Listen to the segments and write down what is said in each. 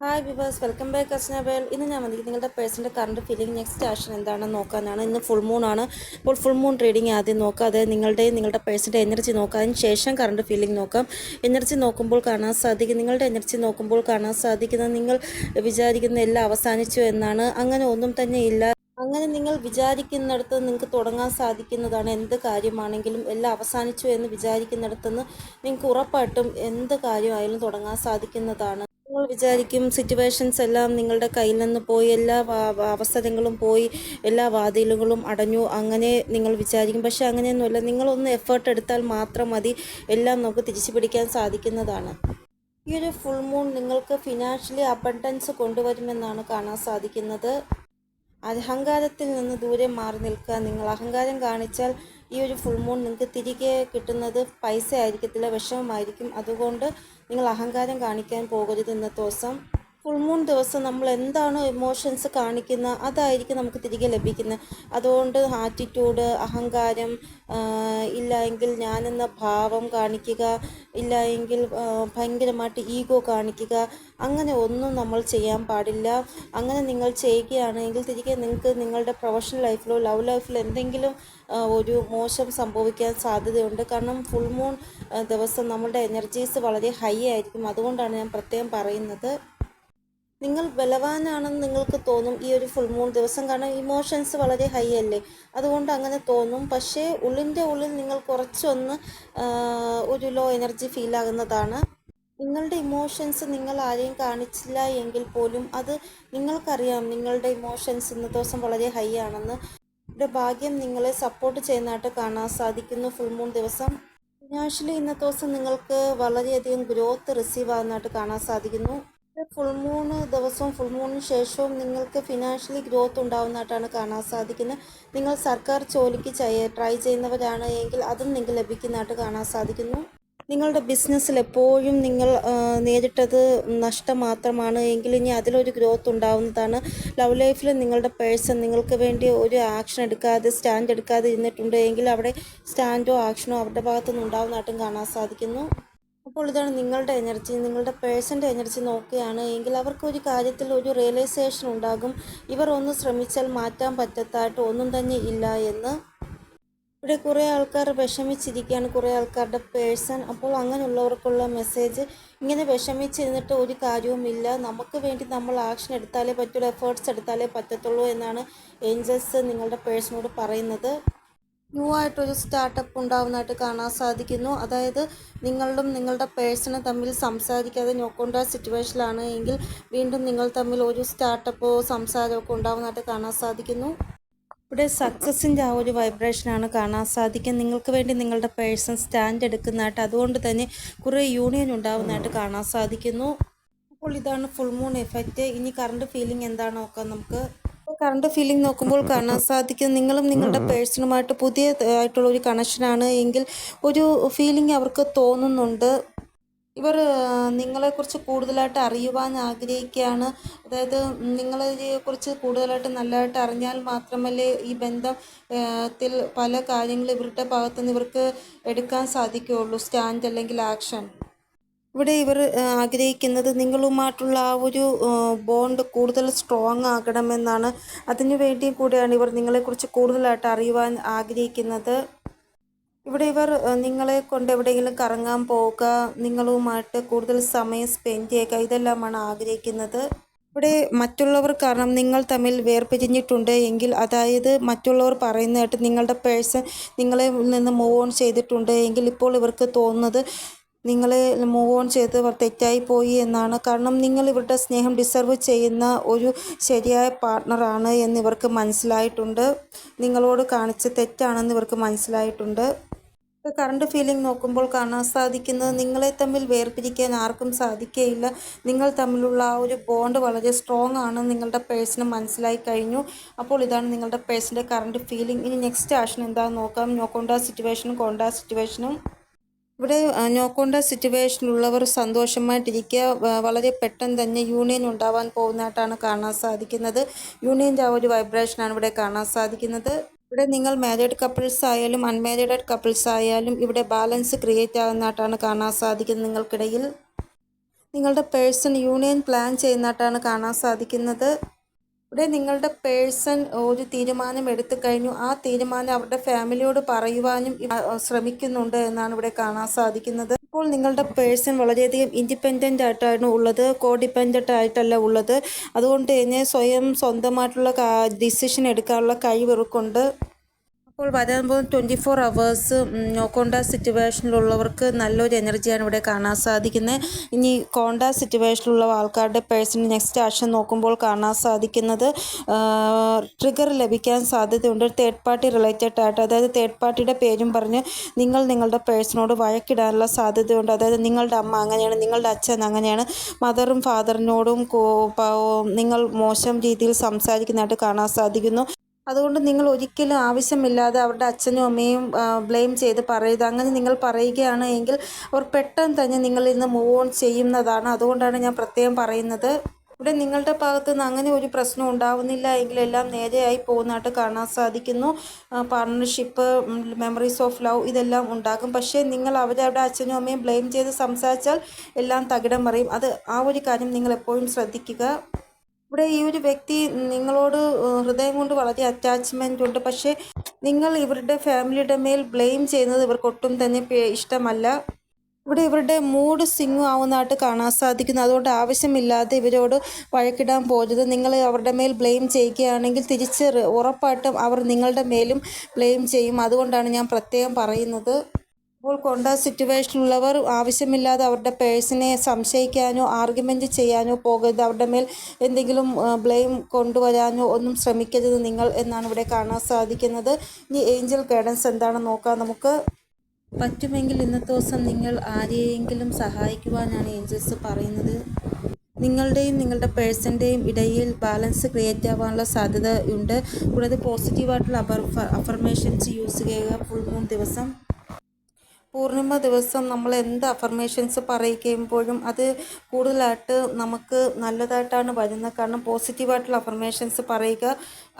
Hi viewers welcome back അസ്നബേൽ ഇന്ന് ഞാൻ വന്നിരിക്കുന്നത് നിങ്ങളുടെ പേഴ്സന്റെ കറണ്ട് ഫീലിംഗ് നെക്സ്റ്റ് ആക്ഷൻ എന്താണെന്ന് നോക്കാനാണ്. ഇന്ന് ഫുൾ മൂൺ ആണ്. അപ്പോൾ ഫുൾ മൂൺ റീഡിംഗ് ആദ്യം നോക്കുക അതായത് നിങ്ങളുടെ നിങ്ങളുടെ പേഴ്സന്റെ എനർജി അതിന് ശേഷം കറണ്ട് ഫീലിംഗ് നോക്കാം. എനർജി നോക്കുമ്പോൾ കാണാൻ സാധിക്കും. നിങ്ങളുടെ എനർജി നോക്കുമ്പോൾ കാണാൻ സാധിക്കുന്നത് നിങ്ങൾ വിചാരിക്കുന്ന എല്ലാം അവസാനിച്ചു എന്നാണ്. അങ്ങനെ ഒന്നും തന്നെ ഇല്ല. അങ്ങനെ നിങ്ങൾ വിചാരിക്കുന്നിടത്ത് നിങ്ങൾക്ക് തുടങ്ങാൻ സാധിക്കുന്നതാണ് എന്ത് കാര്യമാണെങ്കിലും എല്ലാം അവസാനിച്ചു എന്ന് വിചാരിക്കുന്നിടത്തുനിന്ന് നിങ്ങൾക്ക് ഉറപ്പായിട്ടും എന്ത് കാര്യമായാലും തുടങ്ങാൻ സാധിക്കുന്നതാണ്. നിങ്ങൾ വിചാരിക്കും സിറ്റുവേഷൻസ് എല്ലാം നിങ്ങളുടെ കയ്യിൽ നിന്ന് പോയി എല്ലാ അവസരങ്ങളും പോയി എല്ലാ വാതിലുകളും അടഞ്ഞു. അങ്ങനെ നിങ്ങൾ വിചാരിക്കും. പക്ഷെ അങ്ങനെയൊന്നുമല്ല. നിങ്ങളൊന്ന് എഫേർട്ട് എടുത്താൽ മാത്രം മതി. എല്ലാം നമുക്ക് തിരിച്ചു പിടിക്കാൻ സാധിക്കുന്നതാണ്. ഈ ഒരു ഫുൾ മൂൺ നിങ്ങൾക്ക് ഫിനാൻഷ്യലി അബണ്ടൻസ് കൊണ്ടുവരുമെന്നാണ് കാണാൻ സാധിക്കുന്നത്. അഹങ്കാരത്തിൽ നിന്ന് ദൂരെ മാറി നിൽക്കുക. നിങ്ങൾ അഹങ്കാരം കാണിച്ചാൽ ഈ ഒരു ഫുൾ മൂൺ നിങ്ങൾക്ക് തിരികെ കിട്ടുന്നത് പൈസ ആയിരിക്കത്തില്ല വിഷമമായിരിക്കും. അതുകൊണ്ട് നിങ്ങൾ അഹങ്കാരം കാണിക്കാൻ പോകരുത് ഇന്നത്തെ ദിവസം ഫുൾ മൂൺ ദിവസം നമ്മൾ എന്താണ് ഇമോഷൻസ് കാണിക്കുന്നത് അതായിരിക്കും നമുക്ക് തിരികെ ലഭിക്കുന്നത്. അതുകൊണ്ട് ആറ്റിറ്റ്യൂഡ് അഹങ്കാരം ഇല്ല എങ്കിൽ ഞാനെന്ന ഭാവം കാണിക്കുക ഇല്ല എങ്കിൽ ഭയങ്കരമായിട്ട് ഈഗോ കാണിക്കുക അങ്ങനെ ഒന്നും നമ്മൾ ചെയ്യാൻ പാടില്ല. അങ്ങനെ നിങ്ങൾ ചെയ്യുകയാണെങ്കിൽ തിരികെ നിങ്ങൾക്ക് നിങ്ങളുടെ പ്രൊഫഷണൽ ലൈഫിലോ ലവ് ലൈഫിലോ എന്തെങ്കിലും ഒരു മോശം സംഭവിക്കാൻ സാധ്യതയുണ്ട്. കാരണം ഫുൾ മൂൺ ദിവസം നമ്മുടെ എനർജീസ് വളരെ ഹൈ ആയിരിക്കും. അതുകൊണ്ടാണ് ഞാൻ പ്രത്യേകം പറയുന്നത്. നിങ്ങൾ ബലവാനാണെന്ന് നിങ്ങൾക്ക് തോന്നും ഈ ഒരു ഫുൾ മൂൺ ദിവസം. കാരണം ഇമോഷൻസ് വളരെ ഹൈ അല്ലേ? അതുകൊണ്ട് അങ്ങനെ തോന്നും. പക്ഷേ ഉള്ളിന്റെ ഉള്ളിൽ നിങ്ങൾ കുറച്ചൊന്ന് ഒരു ലോ എനർജി ഫീൽ ആകുന്നതാണ്. നിങ്ങളുടെ ഇമോഷൻസ് നിങ്ങൾ ആരെയും കാണിച്ചില്ല എങ്കിൽ പോലും അത് നിങ്ങൾക്കറിയാം. നിങ്ങളുടെ ഇമോഷൻസ് ഇന്നത്തെ ദിവസം വളരെ ഹൈ ആണെന്ന്. ഭാഗ്യം നിങ്ങളെ സപ്പോർട്ട് ചെയ്യുന്നതായിട്ട് കാണാൻ സാധിക്കുന്നു ഫുൾ മൂൺ ദിവസം. ഫിനാൻഷ്യലി ഇന്നത്തെ ദിവസം നിങ്ങൾക്ക് വളരെയധികം ഗ്രോത്ത് റിസീവ് ആകുന്നതായിട്ട് കാണാൻ സാധിക്കുന്നു. ഫുൾ മൂണ് ദിവസവും ഫുൾ മൂണിന് ശേഷവും നിങ്ങൾക്ക് ഫിനാൻഷ്യലി ഗ്രോത്ത് ഉണ്ടാവുന്നതായിട്ടാണ് കാണാൻ സാധിക്കുന്നത്. നിങ്ങൾ സർക്കാർ ജോലിക്ക് ട്രൈ ചെയ്യുന്നവരാണ് എങ്കിൽ അതും നിങ്ങൾക്ക് ലഭിക്കുന്നതായിട്ട് കാണാൻ സാധിക്കുന്നു. നിങ്ങളുടെ ബിസിനസ്സിൽ എപ്പോഴും നിങ്ങൾ നേരിട്ടത് നഷ്ടം മാത്രമാണ് എങ്കിൽ ഇനി അതിലൊരു ഗ്രോത്ത് ഉണ്ടാവുന്നതാണ്. ലവ് ലൈഫിൽ നിങ്ങളുടെ പേഴ്സൺ നിങ്ങൾക്ക് വേണ്ടി ഒരു ആക്ഷൻ എടുക്കാതെ സ്റ്റാൻഡ് എടുക്കാതെ ഇരുന്നിട്ടുണ്ട് എങ്കിൽ അവിടെ സ്റ്റാൻഡോ ആക്ഷനോ അവരുടെ ഭാഗത്തുനിന്ന് ഉണ്ടാവുന്നതായിട്ടും കാണാൻ സാധിക്കുന്നു. അപ്പോൾ ഇതാണ് നിങ്ങളുടെ എനർജി നിങ്ങളുടെ പേഴ്സന്റെ എനർജി നോക്കുകയാണ്. എങ്കിൽ അവർക്ക് ഒരു കാര്യത്തിൽ ഒരു റിയലൈസേഷൻ ഉണ്ടാകും. ഇവർ ഒന്ന് ശ്രമിച്ചാൽ മാറ്റാൻ പറ്റത്തായിട്ട് ഒന്നും തന്നെ ഇല്ല എന്ന്. ഇവിടെ കുറേ ആൾക്കാർ വിഷമിച്ചിരിക്കുകയാണ് കുറേ ആൾക്കാരുടെ പേഴ്സൺ അപ്പോൾ അങ്ങനെയുള്ളവർക്കുള്ള മെസ്സേജ് ഇങ്ങനെ വിഷമിച്ചിരുന്നിട്ട് ഒരു കാര്യവുമില്ല നമുക്ക് വേണ്ടി നമ്മൾ ആക്ഷൻ എടുത്താലേ പറ്റുള്ളൂ എഫേർട്സ് എടുത്താലേ പറ്റത്തുള്ളൂ എന്നാണ് ഏഞ്ചൽസ് നിങ്ങളുടെ പേഴ്സണോട് പറയുന്നത്. ന്യൂ ആയിട്ടൊരു സ്റ്റാർട്ടപ്പ് ഉണ്ടാവുന്നതായിട്ട് കാണാൻ സാധിക്കുന്നു. അതായത് നിങ്ങളും നിങ്ങളുടെ പേഴ്സണും തമ്മിൽ സംസാരിക്കാതെ നോക്കേണ്ട സിറ്റുവേഷനിലാണ് എങ്കിൽ വീണ്ടും നിങ്ങൾ തമ്മിൽ ഒരു സ്റ്റാർട്ടപ്പോ സംസാരമൊക്കെ ഉണ്ടാവുന്നതായിട്ട് കാണാൻ സാധിക്കുന്നു. ഇവിടെ സക്സസിന്റെ ആ ഒരു വൈബ്രേഷനാണ് കാണാൻ സാധിക്കുക. നിങ്ങൾക്ക് വേണ്ടി നിങ്ങളുടെ പേഴ്സൺ സ്റ്റാൻഡ് എടുക്കുന്നതായിട്ട് അതുകൊണ്ട് തന്നെ കുറേ യൂണിയൻ ഉണ്ടാവുന്നതായിട്ട് കാണാൻ സാധിക്കുന്നു. അപ്പോൾ ഇതാണ് ഫുൾ മൂൺ എഫക്റ്റ്. ഇനി കറണ്ട് ഫീലിംഗ് എന്താണ് നോക്കാം നമുക്ക് കറണ്ട് ഫീലിംഗ് നോക്കുമ്പോൾ കാണാൻ സാധിക്കും. നിങ്ങളും നിങ്ങളുടെ പേഴ്സണുമായിട്ട് പുതിയ ആയിട്ടുള്ള ഒരു കണക്ഷനാണ് എങ്കിൽ ഒരു ഫീലിംഗ് അവർക്ക് തോന്നുന്നുണ്ട്. ഇവർ നിങ്ങളെക്കുറിച്ച് കൂടുതലായിട്ട് അറിയുവാൻ ആഗ്രഹിക്കുകയാണ്. അതായത് നിങ്ങളെ കുറിച്ച് കൂടുതലായിട്ട് നല്ലതായിട്ട് അറിഞ്ഞാൽ മാത്രമല്ലേ ഈ ബന്ധം ത്തിൽ പല കാര്യങ്ങളും ഇവരുടെ ഭാഗത്തുനിന്ന് ഇവർക്ക് എടുക്കാൻ സാധിക്കുകയുള്ളൂ. സ്റ്റാൻഡ് അല്ലെങ്കിൽ ആക്ഷൻ ഇവിടെ ഇവർ ആഗ്രഹിക്കുന്നത് നിങ്ങളുമായിട്ടുള്ള ആ ഒരു ബോണ്ട് കൂടുതൽ സ്ട്രോങ് ആകണമെന്നാണ്. അതിനു വേണ്ടിയും കൂടെയാണ് ഇവർ നിങ്ങളെക്കുറിച്ച് കൂടുതലായിട്ട് അറിയുവാൻ ആഗ്രഹിക്കുന്നത്. ഇവിടെ ഇവർ നിങ്ങളെ കൊണ്ട് എവിടെയെങ്കിലും കറങ്ങാൻ പോവുക നിങ്ങളുമായിട്ട് കൂടുതൽ സമയം സ്പെൻഡ് ചെയ്യുക ഇതെല്ലാമാണ് ആഗ്രഹിക്കുന്നത്. ഇവിടെ മറ്റുള്ളവർ കാരണം നിങ്ങൾ തമ്മിൽ വേർപിരിഞ്ഞിട്ടുണ്ട് എങ്കിൽ അതായത് മറ്റുള്ളവർ പറയുന്നതായിട്ട് നിങ്ങളുടെ പേഴ്സൺ നിങ്ങളെ നിന്ന് മൂവ് ഓൺ ചെയ്തിട്ടുണ്ട് എങ്കിൽ ഇപ്പോൾ ഇവർക്ക് തോന്നുന്നത് നിങ്ങളെ മൂവ് ഓൺ ചെയ്ത് തെറ്റായി പോയി എന്നാണ്. കാരണം നിങ്ങൾ ഇവരുടെ സ്നേഹം ഡിസർവ് ചെയ്യുന്ന ഒരു ശരിയായ പാർട്ട്ണറാണ് എന്ന് ഇവർക്ക് മനസ്സിലായിട്ടുണ്ട്. നിങ്ങളോട് കാണിച്ച തെറ്റാണെന്ന് ഇവർക്ക് മനസ്സിലായിട്ടുണ്ട്. കറണ്ട് ഫീലിംഗ് നോക്കുമ്പോൾ കാണാൻ സാധിക്കുന്നത് നിങ്ങളെ തമ്മിൽ വേർപിരിക്കാൻ ആർക്കും സാധിക്കുകയില്ല നിങ്ങൾ തമ്മിലുള്ള ആ ഒരു ബോണ്ട് വളരെ സ്ട്രോങ് ആണ്. നിങ്ങളുടെ പേഴ്സണ് മനസ്സിലായി കഴിഞ്ഞു. അപ്പോൾ ഇതാണ് നിങ്ങളുടെ പേഴ്സന്റെ കറണ്ട് ഫീലിംഗ് ഇനി നെക്സ്റ്റ് ആക്ഷൻ എന്താണെന്ന് നോക്കാം. നോക്കൊണ്ട സിറ്റുവേഷനും കോണ്ട സിറ്റുവേഷനും ഇവിടെ ആ, നോക്കൊണ്ട സിറ്റുവേഷനിലുള്ളവർ സന്തോഷമായിട്ടിരിക്കുക. വളരെ പെട്ടെന്ന് തന്നെ യൂണിയൻ ഉണ്ടാവാൻ പോകുന്നതായിട്ടാണ് കാണാൻ സാധിക്കുന്നത്. യൂണിയന്റെ ആ ഒരു വൈബ്രേഷനാണ് ഇവിടെ കാണാൻ സാധിക്കുന്നത്. ഇവിടെ നിങ്ങൾ മാരീഡ് കപ്പിൾസ് ആയാലും അൺമാരീഡ് കപ്പിൾസ് ആയാലും ഇവിടെ ബാലൻസ് ക്രിയേറ്റ് ആകുന്നതായിട്ടാണ് കാണാൻ സാധിക്കുന്നത് നിങ്ങൾക്കിടയിൽ. നിങ്ങളുടെ പേഴ്സൺ യൂണിയൻ പ്ലാൻ ചെയ്യുന്നതായിട്ടാണ് കാണാൻ സാധിക്കുന്നത്. ഇവിടെ നിങ്ങളുടെ പേഴ്സൺ ഒരു തീരുമാനം എടുത്തു കഴിഞ്ഞു. ആ തീരുമാനം അവരുടെ ഫാമിലിയോട് പറയുവാനും ശ്രമിക്കുന്നുണ്ട് എന്നാണ് ഇവിടെ കാണാൻ സാധിക്കുന്നത്. ഇപ്പോൾ നിങ്ങളുടെ പേഴ്സൺ വളരെയധികം ഇൻഡിപെൻഡന്റ് ആയിട്ടാണ് ഉള്ളത് കോ ഡിപ്പെൻഡന്റ് ആയിട്ടല്ല ഉള്ളത്. അതുകൊണ്ട് തന്നെ സ്വയം സ്വന്തമായിട്ടുള്ള ഡിസിഷൻ എടുക്കാനുള്ള കഴിവിറക്കുണ്ട് അപ്പോൾ വരാൻ പോകുന്ന ട്വന്റി ഫോർ അവേഴ്സ് കോണ്ടാ സിറ്റുവേഷനിലുള്ളവർക്ക് നല്ലൊരു എനർജിയാണ് ഇവിടെ കാണാൻ സാധിക്കുന്നത് ഇനി കോണ്ടാ സിറ്റുവേഷനിലുള്ള ആൾക്കാരുടെ പേഴ്സൺ നെക്സ്റ്റ് ആക്ഷൻ നോക്കുമ്പോൾ കാണാൻ സാധിക്കുന്നത് ട്രിഗർ ലഭിക്കാൻ സാധ്യതയുണ്ട്. തേർഡ് പാർട്ടി റിലേറ്റഡ് ആയിട്ട് അതായത് തേർഡ് പാർട്ടിയുടെ പേരും പറഞ്ഞ് നിങ്ങൾ നിങ്ങളുടെ പേഴ്സണോട് വഴക്കിടാനുള്ള സാധ്യതയുണ്ട്. അതായത് നിങ്ങളുടെ അമ്മ അങ്ങനെയാണ് നിങ്ങളുടെ അച്ഛൻ അങ്ങനെയാണ്. മദറും ഫാദറിനോടും നിങ്ങൾ മോശം രീതിയിൽ സംസാരിക്കുന്നതായിട്ട് കാണാൻ സാധിക്കുന്നു. അതുകൊണ്ട് നിങ്ങൾ ഒരിക്കലും ആവശ്യമില്ലാതെ അവരുടെ അച്ഛനും അമ്മയും ബ്ലെയിം ചെയ്ത് പറയരുത് അങ്ങനെ നിങ്ങൾ പറയുകയാണ് എങ്കിൽ അവർ പെട്ടെന്ന് തന്നെ നിങ്ങൾ ഇന്ന് മൂവ് ഓൺ ചെയ്യുന്നതാണ്. അതുകൊണ്ടാണ് ഞാൻ പ്രത്യേകം പറയുന്നത്. ഇവിടെ നിങ്ങളുടെ ഭാഗത്ത് നിന്ന് അങ്ങനെ ഒരു പ്രശ്നം ഉണ്ടാവുന്നില്ല എങ്കിൽ എല്ലാം നേരെയായി പോകുന്നതായിട്ട് കാണാൻ സാധിക്കുന്നു. പാർട്ണർഷിപ്പ് മെമ്മറീസ് ഓഫ് ലവ് ഇതെല്ലാം ഉണ്ടാകും. പക്ഷേ നിങ്ങൾ അവരവരുടെ അച്ഛനും അമ്മയും ബ്ലെയിം ചെയ്ത് സംസാരിച്ചാൽ എല്ലാം തകിടം മറിയും. അത് ആ ഒരു കാര്യം നിങ്ങൾ എപ്പോഴും ശ്രദ്ധിക്കുക. ഇവിടെ ഈ ഒരു വ്യക്തി നിങ്ങളോട് ഹൃദയം കൊണ്ട് വളരെ അറ്റാച്ച്മെന്റ് ഉണ്ട്. പക്ഷേ നിങ്ങൾ ഇവരുടെ ഫാമിലിയുടെ മേൽ ബ്ലെയിം ചെയ്യുന്നത് ഇവർക്ക് ഒട്ടും തന്നെ ഇഷ്ടമല്ല. ഇവിടെ ഇവരുടെ മൂഡ് സ്വിങ് ആവുന്നതായിട്ട് കാണാൻ സാധിക്കുന്നു. അതുകൊണ്ട് ആവശ്യമില്ലാതെ ഇവരോട് വഴക്കിടാൻ പോകരുത് നിങ്ങൾ അവരുടെ മേൽ ബ്ലെയിം ചെയ്യുകയാണെങ്കിൽ തിരിച്ച് ഉറപ്പായിട്ടും അവർ നിങ്ങളുടെ മേലും ബ്ലെയിം ചെയ്യും. അതുകൊണ്ടാണ് ഞാൻ പ്രത്യേകം പറയുന്നത്. അപ്പോൾ കൊണ്ട സിറ്റുവേഷനിലുള്ളവർ ആവശ്യമില്ലാതെ അവരുടെ പേഴ്സിനെ സംശയിക്കാനോ ആർഗ്യുമെന്റ് ചെയ്യാനോ പോകരുത്. അവരുടെ മേൽ എന്തെങ്കിലും ബ്ലെയിം കൊണ്ടുവരാനോ ഒന്നും ശ്രമിക്കരുത് നിങ്ങൾ എന്നാണ് ഇവിടെ കാണാൻ സാധിക്കുന്നത്. ഇനി ഏഞ്ചൽ ഗൈഡൻസ് എന്താണെന്ന് നോക്കാം നമുക്ക്. പറ്റുമെങ്കിൽ ഇന്നത്തെ ദിവസം നിങ്ങൾ ആരെയെങ്കിലും സഹായിക്കുവാനാണ് ഏഞ്ചൽസ് പറയുന്നത്. നിങ്ങളുടെയും നിങ്ങളുടെ പേഴ്സന്റെയും ഇടയിൽ ബാലൻസ് ക്രിയേറ്റ് ആവാനുള്ള സാധ്യത ഉണ്ട്. കൂടാതെ പോസിറ്റീവായിട്ടുള്ള അഫർ അഫർമേഷൻസ് യൂസ് ചെയ്യുക. ഫുൾ മൂൺ ദിവസം. പൂർണിമ ദിവസം നമ്മൾ എന്ത് അഫർമേഷൻസ് പറയുമ്പോഴും അത് കൂടുതലായിട്ട് നമുക്ക് നല്ലതായിട്ടാണ് വരുന്നത്. കാരണം പോസിറ്റീവായിട്ടുള്ള അഫർമേഷൻസ് പറയുക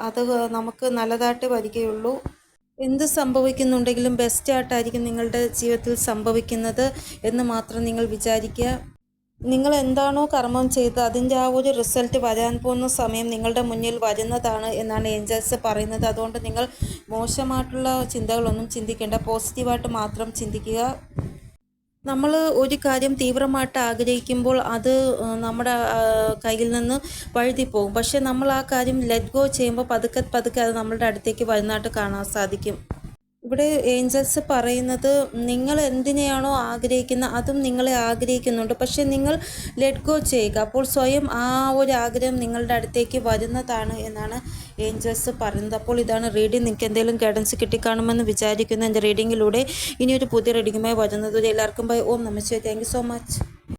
അത് നമുക്ക് നല്ലതായിട്ട് വരികയുള്ളൂ. എന്ത് സംഭവിക്കുന്നുണ്ടെങ്കിലും ബെസ്റ്റ് ആയിട്ടായിരിക്കും നിങ്ങളുടെ ജീവിതത്തിൽ സംഭവിക്കുന്നത് എന്ന് മാത്രം നിങ്ങൾ വിചാരിക്കുക. നിങ്ങൾ എന്താണോ കർമ്മം ചെയ്തത് അതിന്റെ ആ ഒരു റിസൾട്ട് വരാൻ പോകുന്ന സമയം നിങ്ങളുടെ മുന്നിൽ വരുന്നതാണ് എന്നാണ് ഏഞ്ചൽസ് പറയുന്നത്. അതുകൊണ്ട് നിങ്ങൾ മോശമായിട്ടുള്ള ചിന്തകളൊന്നും ചിന്തിക്കേണ്ട. പോസിറ്റീവായിട്ട് മാത്രം ചിന്തിക്കുക. നമ്മൾ ഒരു കാര്യം തീവ്രമായിട്ട് ആഗ്രഹിക്കുമ്പോൾ അത് നമ്മുടെ കയ്യിൽ നിന്ന് വഴുതിപ്പോകും പക്ഷേ നമ്മൾ ആ കാര്യം ലെറ്റ് ഗോ ചെയ്യുമ്പോൾ പതുക്കെ പതുക്കെ അത് നമ്മളുടെ അടുത്തേക്ക് വരുന്നതായിട്ട് കാണാൻ സാധിക്കും. ഇവിടെ ഏഞ്ചൽസ് പറയുന്നത് നിങ്ങൾ എന്തിനെയാണോ ആഗ്രഹിക്കുന്നത് അതും നിങ്ങളെ ആഗ്രഹിക്കുന്നുണ്ട്. പക്ഷേ നിങ്ങൾ ലെറ്റ് ഗോ ചെയ്യുക. അപ്പോൾ സ്വയം ആ ഒരു ആഗ്രഹം നിങ്ങളുടെ അടുത്തേക്ക് വരുന്നതാണ് എന്നാണ് ഏഞ്ചൽസ് പറയുന്നത്. അപ്പോൾ ഇതാണ് റീഡിംഗ് നിങ്ങൾക്ക് എന്തെങ്കിലും ഗൈഡൻസ് കിട്ടിക്കാണുമെന്ന് വിചാരിക്കുന്നു എന്റെ റീഡിങ്ങിലൂടെ ഇനിയൊരു പുതിയ റീഡിങ്ങുമായി വരുന്നത് എല്ലാവർക്കും bye Om namaste thank so much